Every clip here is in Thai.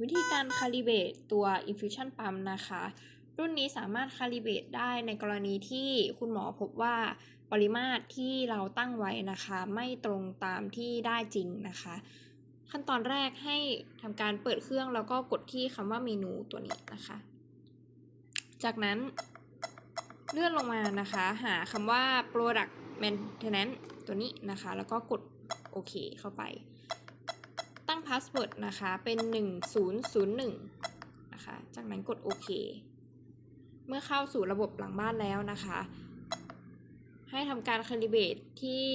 วิธีการคาลิเบตตัว infusion pump นะคะ รุ่นนี้สามารถคาลิเบตได้ในกรณีที่คุณหมอพบว่าปริมาตรที่เราตั้งไว้นะคะ ไม่ตรงตามที่ได้จริงนะคะ ขั้นตอนแรกให้ทำการเปิดเครื่องแล้วก็กดที่คำว่าเมนูตัวนี้นะคะ จากนั้นเลื่อนลงมานะคะ หาคำว่า product maintenance ตัวนี้นะคะ แล้วก็กดโอเคเข้าไป พาสเวิร์ดนะคะเป็น 1001 นะคะ จากนั้นกดโอเค เมื่อเข้าสู่ระบบหลังบ้านแล้วนะคะ ให้ทำการคาลิเบตที่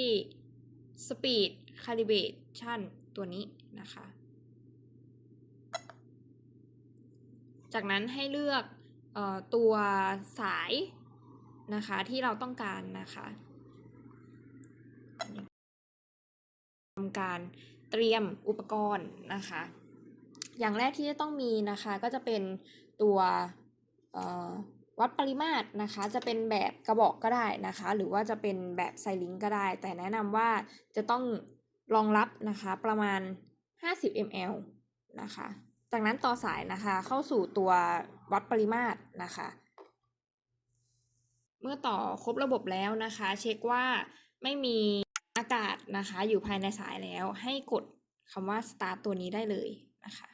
Speed Calibration ตัวนี้นะคะ จากนั้นให้เลือกออตัวสายนะคะที่เราต้องการนะคะทำการ เตรียมอุปกรณ์นะคะ อย่างแรกที่จะต้องมีนะคะก็จะเป็นตัววัดปริมาตรนะคะ จะเป็นแบบกระบอกก็ได้นะคะ หรือว่าจะเป็นแบบไซลิงก็ได้ แต่แนะนำว่าจะต้องรองรับนะคะประมาณ 50 ml นะคะ จากนั้นต่อสายนะคะเข้าสู่ตัววัดปริมาตรนะคะ เมื่อต่อครบระบบแล้วนะคะ เช็คว่าไม่มีากาศนะคะ อยู่ภายในสายแล้ว ให้กดคำว่า start ตัวนี้ได้เลยนะคะ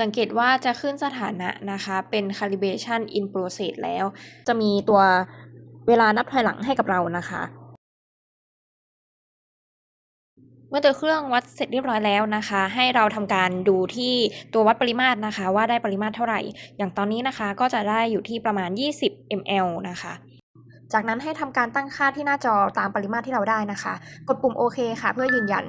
สังเกตว่าจะขึ้นสถานะนะคะ เป็น calibration in process แล้ว จะมีตัวเวลานับถอยหลังให้กับเรานะคะ เมื่อตัวเครื่องวัดเสร็จเรียบร้อยแล้วนะคะ ให้เราทำการดูที่ตัววัดปริมาตรนะคะ ว่าได้ปริมาตรเท่าไหร่ อย่างตอนนี้นะคะก็จะได้อยู่ที่ประมาณ 20 ml นะคะจากนั้นให้ทำการตั้งค่าที่หน้าจอตามปริมาตรที่เราได้นะคะ กดปุ่มโอเคค่ะ เพื่อยืนยัน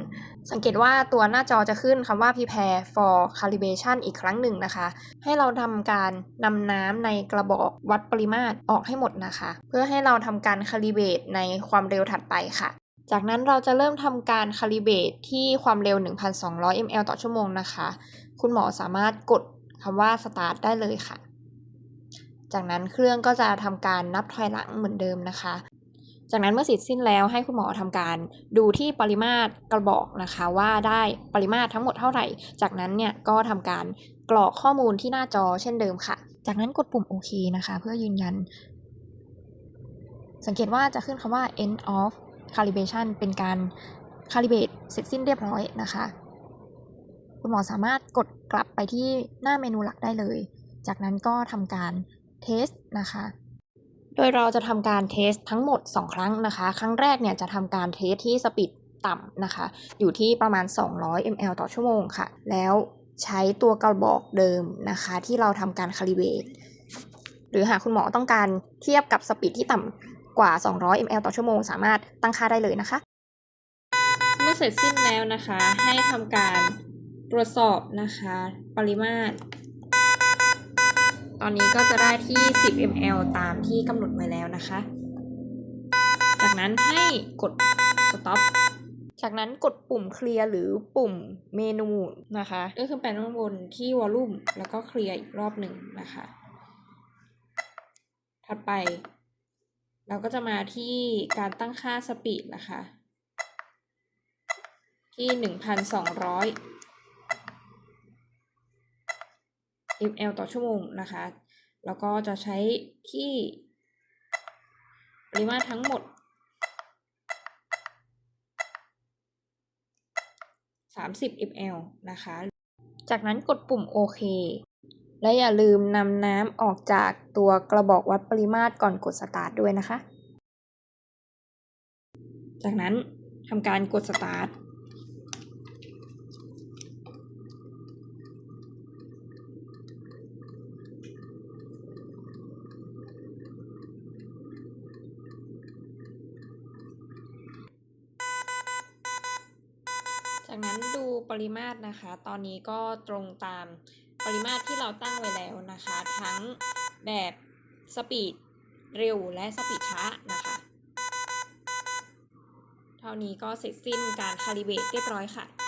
สังเกตว่าตัวหน้าจอจะขึ้นคำว่า prepare for calibration อีกครั้งหนึ่งนะคะ ให้เราทำการนำน้ำในกระบอกวัดปริมาตรออกให้หมดนะคะ เพื่อให้เราทำการ calibrate ในความเร็วถัดไปค่ะ จากนั้นเราจะเริ่มทำการ calibrate ที่ความเร็ว 1,200 ml ต่อชั่วโมงนะคะ คุณหมอสามารถกดคำว่า start ได้เลยค่ะ จากนั้นเครื่องก็จะทำการนับถอยหลังเหมือนเดิมนะคะ จากนั้นเมื่อเสร็จสิ้นแล้วให้คุณหมอทำการดูที่ปริมาตรกระบอกนะคะว่าได้ปริมาตรทั้งหมดเท่าไหร่ จากนั้นเนี่ยก็ทำการกรอกข้อมูลที่หน้าจอเช่นเดิมค่ะ จากนั้นกดปุ่มโอเคนะคะ เพื่อยืนยัน สังเกตว่าจะขึ้นคำว่า end of calibration เป็นการ calibrate เสร็จสิ้นเรียบร้อยนะคะ คุณหมอสามารถกดกลับไปที่หน้าเมนูหลักได้เลย จากนั้นก็ทำการเทสนะคะ โดยเราจะทำการเทสทั้งหมด 2 ครั้งนะคะ ครั้งแรกเนี่ยจะทำการเทสที่สปีดต่ำนะคะ อยู่ที่ประมาณ 200 ml ต่อชั่วโมงค่ะ แล้วใช้ตัวกระบอกเดิมนะคะ ที่เราทำการคาลิเบตหรือหากคุณหมอต้องการเทียบกับสปีดที่ต่ำ กว่า 200 ml ต่อชั่วโมง สามารถตั้งค่าได้เลยนะคะ เมื่อเสร็จสิ้นแล้วนะคะ ให้ทำการตรวจสอบนะคะ ปริมาตร ตอนนี้ก็จะได้ที่ 10 ml ตามที่กำหนดไว้แล้วนะคะ จากนั้นให้กด stop จากนั้นกดปุ่มเคลียร์หรือปุ่มเมนูนะคะเลื่อนขึ้นไปข้างบนที่วอลลุ่มแล้วก็เคลียร์อีกรอบหนึ่งนะคะ ถัดไป เราก็จะมาที่การตั้งค่าสปีดนะคะ ที่ 1,200 ml ต่อชั่วโมงนะคะ แล้วก็จะใช้ที่ปริมาตรทั้งหมด 30 ml นะคะ จากนั้นกดปุ่มโอเค และอย่าลืมนำน้ำออกจากตัวกระบอกวัดปริมาตรก่อนกดสตาร์ทด้วยนะคะ จากนั้นทำการกดสตาร์ทจากนั้นดูปริมาตรนะคะ ตอนนี้ก็ตรงตาม ปริมาตรที่เราตั้งไว้แล้วนะคะ ทั้งแบบสปีดเร็วและสปีดช้านะคะ เท่านี้ก็เสร็จสิ้นการคาลิเบตเรียบร้อยค่ะ